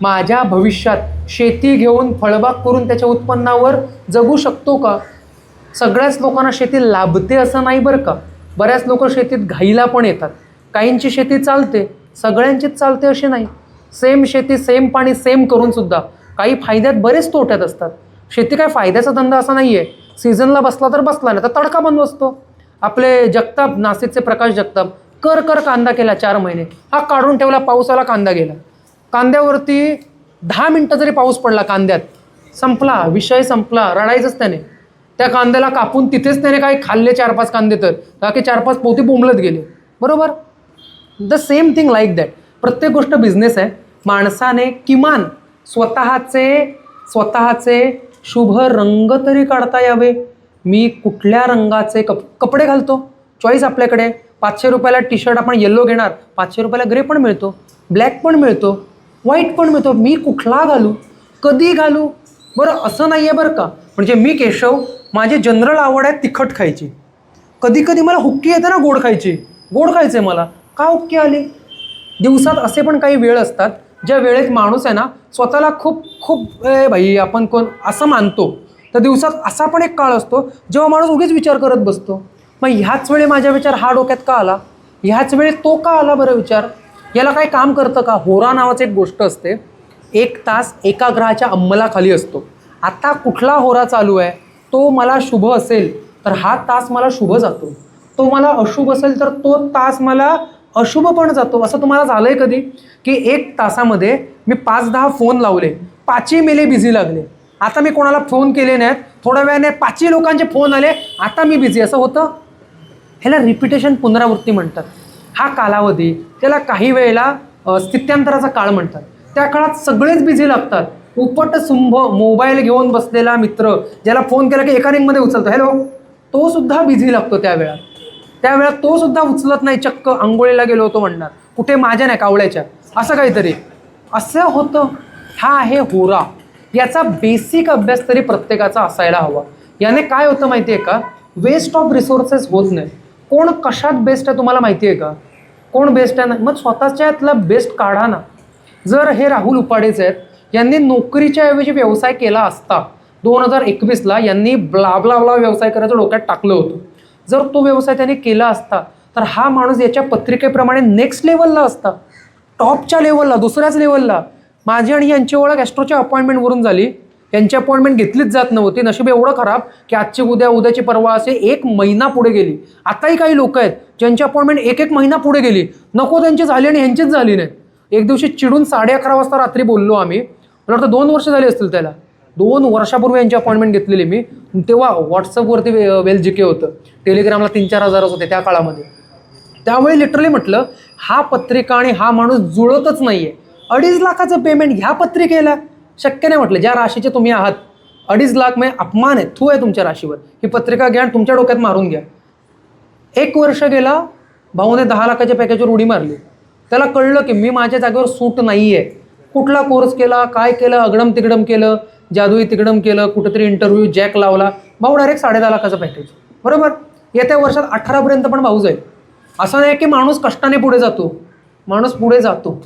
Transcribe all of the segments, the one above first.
माझ्या भविष्यात शेती घेऊन फळबाग करून त्याच्या उत्पन्नावर जगू शकतो का? सगळ्याच लोकांना शेती लाभते असं नाही बरं का? बऱ्याच लोक शेतीत घाईला पण येतात. काहींची शेती चालते सगळ्यांचीच चालते अशी नाही. सेम शेती सेम पाणी सेम करून सुद्धा काही फायद्यात बरेच तोट्यात असतात. शेती काय फायद्याचा धंदा असा नाही आहे सीझनला बसला तर बसला नाही तर तडका बंद बसतो आपले जगताप नाशिकचे प्रकाश जगताप कर कर कांदा केला चार महिने. हा काढून ठेवला पावसाला कांदा गेला. कांद्यावरती दहा मिनटं जरी पाऊस पडला कांद्यात संपला विषय संपला रडायचंच त्याने. त्या कांद्याला कापून तिथेच त्याने काही खाल्ले चार पाच कांदे तर बाकी चार पाच पोती बोंबलत गेले. बरोबर? The same thing like that प्रत्येक गोष्ट बिझनेस आहे. माणसाने किमान स्वतःचे स्वतःचे शुभ रंग तरी काढता यावे. मी कुठल्या रंगाचे कप कपडे घालतो? चॉईस आपल्याकडे. पाचशे रुपयाला टी शर्ट आपण येल्लो घेणार. पाचशे रुपयाला ग्रे पण मिळतो. ब्लॅक पण मिळतो. वाईट पण मिळतो. मी कुठला घालू? कधी घालू? बरं असं नाही आहे बरं का. म्हणजे मी केशव माझी जनरल आवड आहे तिखट खायची. कधी कधी मला हुक्की येते ना गोड खायची. गोड खायचे मला. का हुक्की आली? दिवसात असे पण काही वेळ असतात ज्या वेळेत माणूस आहे ना स्वतःला खूप खूप ए भाई आपण कोण? असं मानतो. तर दिवसात असा पण एक काळ असतो जेव्हा माणूस उगीच विचार करत बसतो. मग ह्याच वेळी माझ्या विचार हा डोक्यात का आला? ह्याच वेळी तो का आला बरं विचार? याला काय काम करतं का? होरा नावाचं एक गोष्ट असते. एक तास एका ग्रहाच्या अंमलाखाली असतो. आता कुठला होरा चालू आहे? तो मला शुभ असेल तर हा तास मला शुभ जातो. तो मला अशुभ असेल तर तो तास मला अशुभ पण जातो. असं तुम्हाला झालं आहे कधी? की एक तासामध्ये मी पाच दहा फोन लावले. पाचही मेले बिझी लागले. आता मी कोणाला फोन केले नाहीत. थोड्या वेळाने पाचही लोकांचे फोन आले. आता मी बिझी असं होतं? ह्याला रिपिटेशन पुनरावृत्ती म्हणतात. हा कालावधी त्याला काही वेळेला स्थित्यांतराचा काळ म्हणतात. त्या काळात सगळेच बिझी लागतात. उपट सुंभ मोबाईल घेऊन बसलेला मित्र ज्याला फोन केला की एका रिंगमध्ये उचलतो. हॅलो तो सुद्धा बिझी लागतो त्या त्यावेळा तो सुद्धा उचलत नाही चक्क आंघोळीला गेलो होतो म्हणणार. कुठे माझ्या नाही कावळ्याच्या. असं काहीतरी. असं होतं. हा आहे होरा. याचा बेसिक अभ्यास तरी प्रत्येकाचा असायला हवा. याने काय होतं माहिती आहे का? वेस्ट ऑफ रिसोर्सेस होत नाही. कोण कशात बेस्ट आहे तुम्हाला माहिती आहे का? कोण बेस्ट आहे ना? मग स्वतःच्यातला बेस्ट काढा ना. जर हे राहुल उपाडेच आहेत यांनी नोकरीच्या ऐवजी व्यवसाय केला असता दोन हजार एकवीसला यांनी ब्ला ब्ला व्यवसाय करायचं डोक्यात टाकलं होतं. जर तो व्यवसाय त्यांनी केला असता तर हा माणूस याच्या पत्रिकेप्रमाणे नेक्स्ट लेवलला असता. टॉपच्या लेवलला दुसऱ्याच लेवलला माझी आणि यांची ओळख ॲस्ट्रोच्या अपॉइंटमेंटवरून झाली. त्यांची अपॉइंटमेंट घेतलीच जात नव्हती. नशीब एवढं खराब की आजची उद्या उद्याची परवा असे एक महिना पुढे गेली. आताही काही लोक आहेत ज्यांची अपॉइंटमेंट एक एक महिना पुढे गेली. नको त्यांची झाली आणि ह्यांचीच झाली नाही. एक दिवशी चिडून साडे अकरा वाजता रात्री बोललो आम्ही. मला वाटतं दोन वर्ष झाली असतील त्याला. दोन वर्षापूर्वी यांची अपॉइंटमेंट घेतलेली मी. तेव्हा व्हॉट्सअपवरती वे वेल जी के होतं. टेलिग्रामला तीन चार हजारच होते त्या काळामध्ये. त्यामुळे लिटरली म्हटलं हा पत्रिका आणि हा माणूस जुळतच नाही आहे अडीच लाखाचं पेमेंट ह्या पत्रिकेला शक्य नाही म्हटलं. ज्या राशीचे तुम्ही आहात अडीच लाख म्हणजे अपमान आहे थू आहे तुमच्या राशीवर. ही पत्रिका घ्या आणि तुमच्या डोक्यात मारून घ्या. एक वर्ष गेला भाऊने दहा लाखाच्या पॅकेजवर उडी मारली. त्याला कळलं की मी माझ्या जागेवर सूट नाही आहे कुठला कोर्स केला काय केलं अगडम तिकडम केलं जादुई तिकडम केलं कुठेतरी इंटरव्ह्यू जॅक लावला. भाऊ डायरेक्ट साडे दहा लाखाचं पॅकेज बरोबर? येत्या वर्षात अठरापर्यंत पण भाऊ जाईल असं नाही की माणूस कष्टाने पुढे जातो. माणूस पुढे जातो.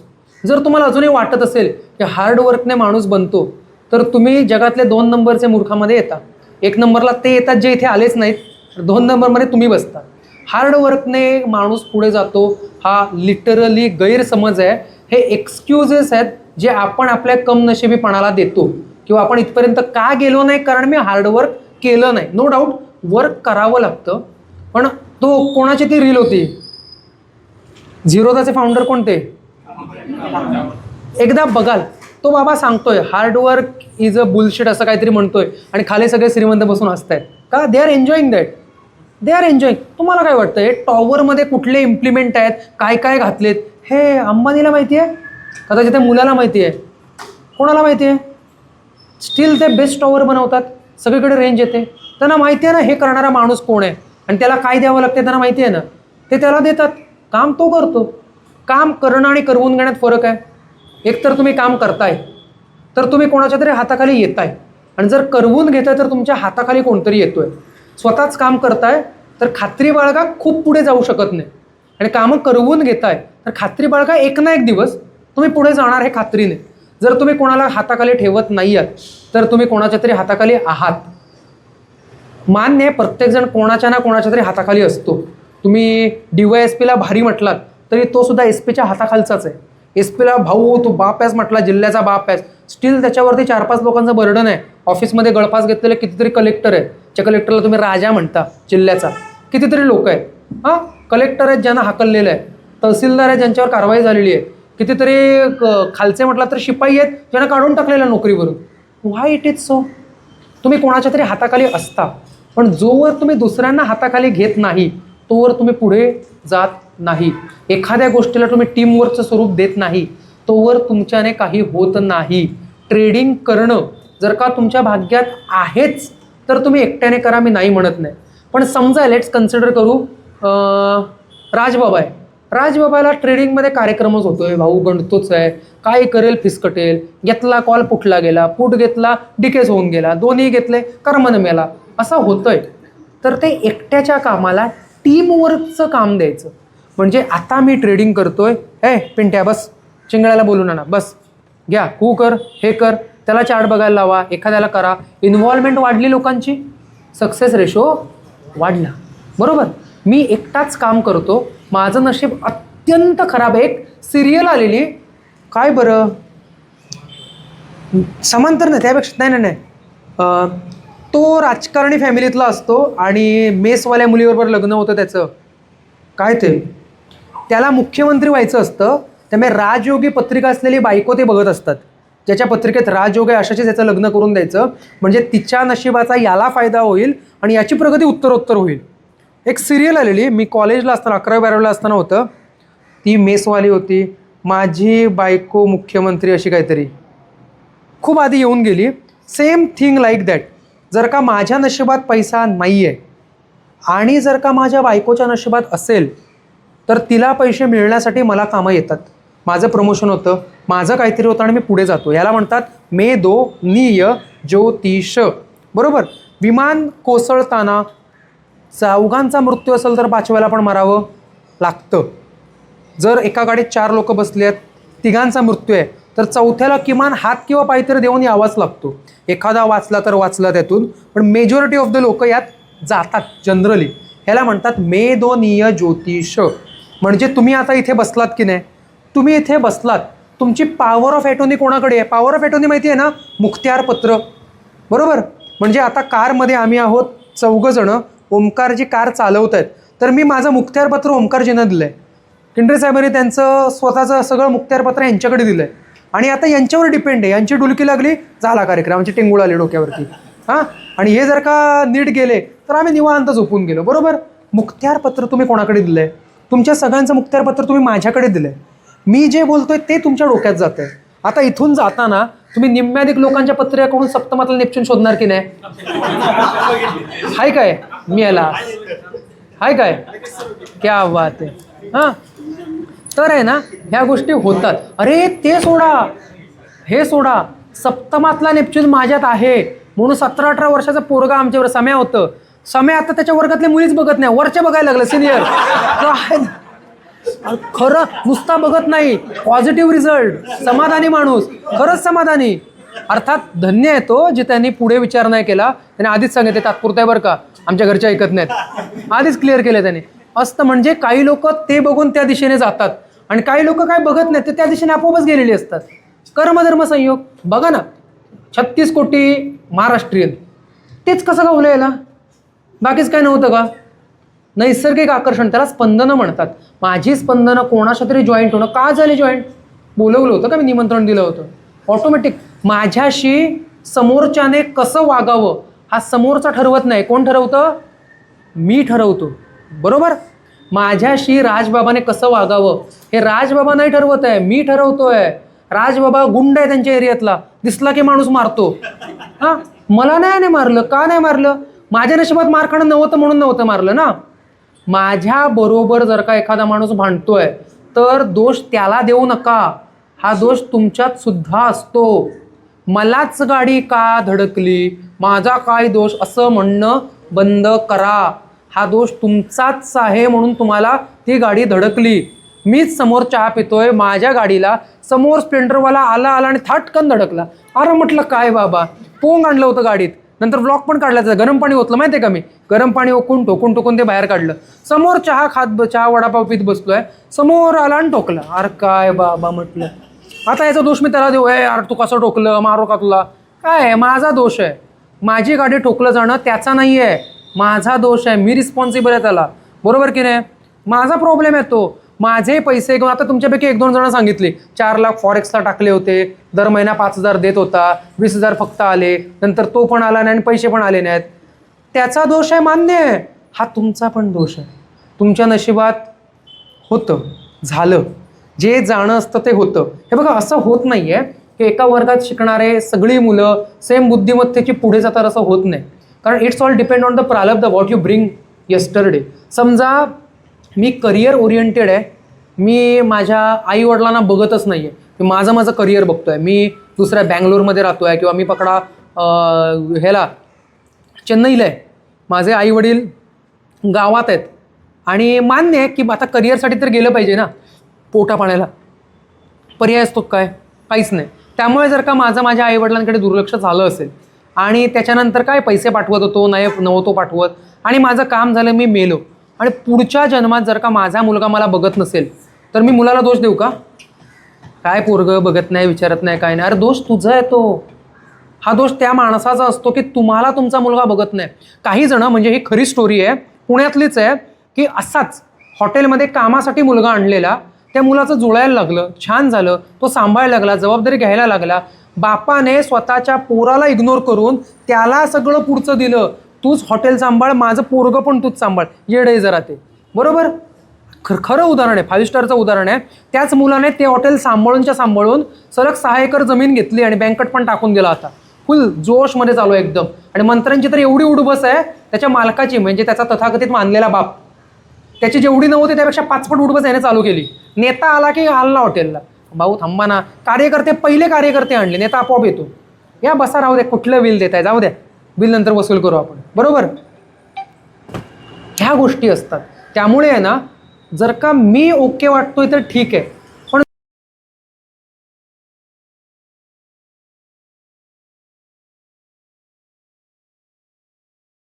जर तुम्हाला अजूनही वाटत असेल की हार्डवर्कने माणूस बनतो तर तुम्ही जगातले दोन नंबरचे मूर्खामध्ये येता. एक नंबरला ते येतात जे इथे आलेच नाहीत तर दोन नंबरमध्ये तुम्ही बसता. हार्डवर्कने माणूस पुढे जातो हा लिटरली गैरसमज आहे. हे एक्सक्युजेस आहेत जे आपण आपल्या कमनशिबीपणाला देतो. किंवा आपण इथपर्यंत का गेलो नाही कारण मी हार्डवर्क केलं नाही. नो डाऊट वर्क करावं लागतं पण तो कोणाची ती रील होती. झिरोदाचे फाउंडर कोणते? एकदा बघाल तो बाबा सांगतोय हार्डवर्क इज अ बुलशिट असं काहीतरी म्हणतोय आणि खाली सगळे श्रीमंत बसून हसतायत. का? They are enjoying that they are enjoying तुम्हाला काय वाटतं? हे टॉवरमध्ये कुठले इम्प्लिमेंट आहेत? काय काय घातलेत? हे अंबानीला माहिती आहे कदाचित त्या मुलाला माहिती आहे कोणाला माहिती आहे स्टील ते बेस्ट टॉवर बनवतात. सगळीकडे रेंज येते. त्यांना माहिती आहे ना हे करणारा माणूस कोण आहे? आणि त्याला काय द्यावं लागते त्यांना माहिती आहे ना? ते त्याला देतात. काम तो करतो. काम करणं आणि करवून घेण्यात फरक आहे. एकतर तुम्ही काम करताय तर तुम्ही कोणाच्या तरी हाताखाली येताय. आणि जर करवून घेताय तर तुमच्या हाताखाली कोणतरी येतोय. स्वतःच काम करताय तर खात्री बाळगा खूप पुढे जाऊ शकत नाही. आणि कामं करवून घेताय तर खात्री बाळगा एक ना एक दिवस तुम्ही पुढे जाणार हे खात्रीने. जर तुम्ही कोणाला हाताखाली ठेवत नाही आहात तर तुम्ही कोणाच्या तरी हाताखाली आहात. मान्य आहे प्रत्येकजण कोणाच्या ना कोणाच्या तरी हाताखाली असतो. तुम्ही डी वाय एस पीला भारी म्हटलात तरी तो सुद्धा एस पीच्या हाताखालचाच आहे. एस पीला भाऊ तो बाप आहेस म्हटला जिल्ह्याचा बाप आहेस. स्टील त्याच्यावरती चार पाच लोकांचं बर्डन आहे. ऑफिसमध्ये गळफास घेतलेले कितीतरी कलेक्टर आहे ज्या कलेक्टरला तुम्ही राजा म्हणता जिल्ह्याचा. कितीतरी लोक आहेत. हां? कलेक्टर आहेत ज्यांना हाकललेलं आहे. तहसीलदार आहेत ज्यांच्यावर कारवाई झालेली आहे. कितीतरी क- खालचे म्हटलं तर शिपाई आहेत ज्यांना काढून टाकलेलं नोकरीवरून. व्हाय इट इज सो तुम्ही कोणाच्या तरी हाताखाली असता. पण जोवर तुम्ही दुसऱ्यांना हाताखाली घेत नाही तोवर तुम्ही पुढे जात नाही. एखाद्या गोष्टीला तुम्ही टीमवर्कचं स्वरूप देत नाही तोवर तुमच्याने काही होत नाही. ट्रेडिंग करणं जर का तुमच्या भाग्यात आहेच तर तुम्ही एकट्याने करा मी नाही म्हणत नाही. पण समजा लेट्स कन्सिडर करू राजबाबा आहे. राजबाबाला ट्रेडिंगमध्ये कार्यक्रमच होतोय भाऊ गणतोच आहे. काय करेल फिसकटेल. घेतला कॉल पुटला गेला? पुट घेतला डिकेस होऊन गेला. दोन्ही घेतले कर्मन मेला. असं होतंय. तर ते एकट्याच्या कामाला टीमवर्कचं काम द्यायचं. म्हणजे आता मी ट्रेडिंग करतोय. ए पिंट्या बस. चिंगळ्याला बोलून आणा बस. घ्या. हू कर हे कर. त्याला चार्ट बघायला लावा. एखाद्याला करा. इन्व्हॉल्वमेंट वाढली लोकांची. सक्सेस रेशो वाढला. बरोबर? मी एकटाच काम करतो. माझं नशीब अत्यंत खराब आहे. एक सिरियल आलेली. काय बरं? समांतर नाही त्यापेक्षा नाही नाही नाही. तो राजकारणी फॅमिलीतला असतो आणि मेसवाल्या मुलीबरोबर लग्न होतं त्याचं. काय ते? त्याला मुख्यमंत्री व्हायचं असतं त्यामुळे राजयोगी पत्रिका असलेली बायको ते बघत असतात. ज्याच्या पत्रिकेत राजयोग आहे अशाचे त्याचं लग्न करून द्यायचं म्हणजे तिच्या नशिबाचा याला फायदा होईल आणि याची प्रगती उत्तरोत्तर होईल. एक सिरियल आलेली मी कॉलेजला असताना अकरावी बारावीला असताना होतं. ती मेसवाली होती. माझी बायको मुख्यमंत्री अशी काहीतरी. खूप आधी येऊन गेली. सेम थिंग लाईक दॅट जर का माझ्या नशिबात पैसा नाही आहे आणि जर का माझ्या बायकोच्या नशिबात असेल तर तिला पैसे मिळण्यासाठी मला कामं येतात. माझं प्रमोशन होतं. माझं काहीतरी होतं आणि मी पुढे जातो. याला म्हणतात मे दो निय ज्योतिष. बरोबर? विमान कोसळताना चौघांचा मृत्यू असेल तर पाचव्याला पण मारावं लागतं. जर एका गाडीत चार लोक बसले आहेत तिघांचा मृत्यू आहे तर चौथ्याला किमान हात किंवा पायतरी देऊन यावाच लागतो. एखादा वाचला तर वाचला त्यातून पण मेजॉरिटी ऑफ द लोक यात जातात जनरली ह्याला म्हणतात मे दो निय ज्योतिष. म्हणजे तुम्ही आता इथे बसलात की नाही? तुम्ही इथे बसलात. तुमची पॉवर ऑफ ॲटोनी कोणाकडे आहे? पॉवर ऑफ ॲटोनी माहिती आहे ना? मुख्त्यार पत्र. बरोबर? म्हणजे आता कारमध्ये आम्ही आहोत चौघंजणं ओमकारजी कार चालवत आहेत. तर मी माझं मुख्तियारपत्र ओमकारजीनं दिलं आहे किंडरे साहेबांनी त्यांचं स्वतःचं सगळं मुख्तियारपत्र यांच्याकडे दिलं आहे आणि आता यांच्यावर डिपेंड आहे. यांची डुलकी लागली झाला कार्यक्रम. आमची टेंगूळ आली डोक्यावरती. हां? आणि हे जर का नीट गेले तर आम्ही निवांत झोपून गेलो. बरोबर? मुख्तियारपत्र तुम्ही कोणाकडे दिलं आहे तुमच्या सगळ्यांचं मुख्तियारपत्र तुम्ही माझ्याकडे दिलं आहे मी जे बोलतोय ते तुमच्या डोक्यात जातं आता इथून जाताना तुम्ही निम्म्याधिक लोकांच्या पत्रिकाकडून सप्तमातला नेपच्यून शोधणार की नाही? हाय काय? मी याला हाय काय? क्या बात आहे. हां? तर आहे ना ह्या गोष्टी होतात. अरे ते सोडा. हे सोडा. सप्तमातला नेपच्यून माझ्यात आहे. म्हणून सतरा अठरा वर्षाचं पोरगा आमच्यावर सम्या होतं. समय आता त्याच्या वर्गातले मुलीच बघत नाही. वरच्या बघायला लागलं सिनियर खरं नुसता बघत नाही. पॉझिटिव्ह रिझल्ट समाधानी माणूस. खरंच समाधानी. अर्थात धन्य आहे तो जे त्यांनी पुढे विचार नाही केला. त्याने आधीच सांगितले तात्पुरतं आहे बरं का. आमच्या घरच्या ऐकत नाहीत. आधीच क्लिअर केलं त्याने. असतं म्हणजे काही लोक ते बघून त्या दिशेने जातात. आणि काही लोक काय बघत नाहीत ते त्या दिशेने आपोआपच गेलेली असतात. कर्मधर्म संयोग. बघा ना. छत्तीस कोटी महाराष्ट्रीयन. तेच कसं गावलं याला? बाकीच काय नव्हतं का? नैसर्गिक आकर्षण त्याला स्पंदनं म्हणतात. माझी स्पंदनं कोणाच्या तरी जॉईंट होणं का झाले जॉईंट बोलवलं होतं का मी निमंत्रण दिलं होतं? ऑटोमॅटिक माझ्याशी समोरच्याने कसं वागावं हा समोरचा ठरवत नाही. कोण ठरवतं? मी ठरवतो. बरोबर? माझ्याशी राजबाबाने कसं वागावं हे राजबाबा नाही ठरवत आहे. मी ठरवतोय. राजबाबा गुंड आहे त्यांच्या एरियातला. दिसला की माणूस मारतो. हां? मला नाही नाही मारलं. का नाही मारलं? माझ्या नशिबात मार खाणं नव्हतं म्हणून नव्हतं मारलं ना. माझ्या बरोबर जर का एखादा माणूस भांडतोय तर दोष त्याला देऊ नका. हा दोष तुमच्यात सुद्धा असतो. मलाच गाडी का धडकली? माझा काय दोष? असं म्हणणं बंद करा. हा दोष तुमचाच आहे म्हणून तुम्हाला ती गाडी धडकली. मीच समोर चहा पितोय माझ्या गाडीला समोर स्प्लेंडरवाला आला आला आणि थाटकन धडकला. अरे म्हटलं काय बाबा? पोंग आणलं होतं गाडीत? नंतर ब्लॉक पण काढला त्याचा. गरम पाणी ओतलं माहिती आहे का मी? गरम पाणी ओकून टोकून टोकून ते बाहेर काढलं. समोर चहा खात ब- चहा वडापाव पित आहे समोर आला आणि टोकला. अरे काय बाबा म्हटलं. आता याचा दोष मी त्याला देऊ. आहे यार तू कसं टोकलं? मारो का तुला? काय आहे? माझा दोष आहे. माझी गाडी ठोकलं जाणं त्याचा नाही आहे माझा दोष आहे. मी रिस्पॉन्सिबल आहे त्याला. बरोबर की नाही? माझा प्रॉब्लेम आहे तो. माझे पैसे किंवा आता तुमच्यापैकी एक दोन जण सांगितले. चार लाख फॉरेक्सला टाकले होते. दर महिना पाच हजार देत होता. वीस हजार फक्त आले. नंतर तो पण आला नाही आणि पैसे पण आले नाहीत. त्याचा दोष आहे मान्य आहे. हा तुमचा पण दोष आहे. तुमच्या नशिबात होतं. झालं. जे जाणं असतं ते होतं. हे बघा असं होत नाही आहे की एका वर्गात शिकणारे सगळी मुलं सेम बुद्धिमत्तेची पुढे जातात असं होत नाही. कारण it's all depend on the प्रालब्ध what you bring yesterday समजा मी करिअर ओरिएंटेड आहे. मी माझ्या आईवडिलांना बघतच नाही आहे मी माझं माझं करिअर बघतो आहे मी दुसऱ्या बँगलोरमध्ये राहतो आहे किंवा मी पकडा ह्याला चेन्नईला आहे. माझे आईवडील गावात आहेत. आणि मान्य आहे की आता करिअरसाठी तर गेलं पाहिजे ना पोटा पाण्याला. पर्याय असतो काय? काहीच नाही. त्यामुळे जर का माझं माझ्या आईवडिलांकडे दुर्लक्ष झालं असेल आणि त्याच्यानंतर काय पैसे पाठवत होतो नाही नव्हतो पाठवत आणि माझं काम झालं मी मेलो. आणि पुढच्या जन्मात जर का माझा मुलगा मला बघत नसेल तर मी मुलाला दोष देऊ का? काय पोरगं बघत नाही विचारत नाही काय नाही. अरे दोष तुझा आहे तो. हा दोष त्या माणसाचा असतो की तुम्हाला तुमचा मुलगा बघत नाही. काही जण म्हणजे ही खरी स्टोरी आहे पुण्यातलीच आहे की असाच हॉटेलमध्ये कामासाठी मुलगा आणलेला त्या मुलाचं जुळायला लागलं छान झालं तो सांभाळायला लागला जबाबदारी घ्यायला लागला. बापाने स्वतःच्या पोराला इग्नोर करून त्याला सगळं पुढचं दिलं. तूच हॉटेल सांभाळ माझं पोरगं पण तूच सांभाळ. येडे जरा ते. बरोबर? खर खरं उदाहरण आहे फाईव्ह स्टारचं उदाहरण आहे. त्याच मुलाने ते हॉटेल सांभाळूनच्या सांभाळून सलग सहा एकर जमीन घेतली आणि बँकट पण टाकून दिला आता फुल जोशमध्ये चालू आहे एकदम. आणि मंत्र्यांची तर एवढी उडबस आहे त्याच्या मालकाची म्हणजे त्याचा तथाकथित मानलेला बाप. त्याची जेवढी नव्हती त्यापेक्षा पाचपट उडबस याने चालू केली. नेता आला की हल्ला हॉटेलला. भाऊ थांबा ना. कार्यकर्ते पहिले कार्यकर्ते आणले नेता आपोआप येतो. या बसा राहू द्या कुठलं विल देताय? जाऊ द्या. बिल नंतर वसूल करू आपण. बरोबर? ह्या गोष्टी असतात. त्यामुळे आहे ना जर का मी ओके वाटतोय तर ठीक आहे.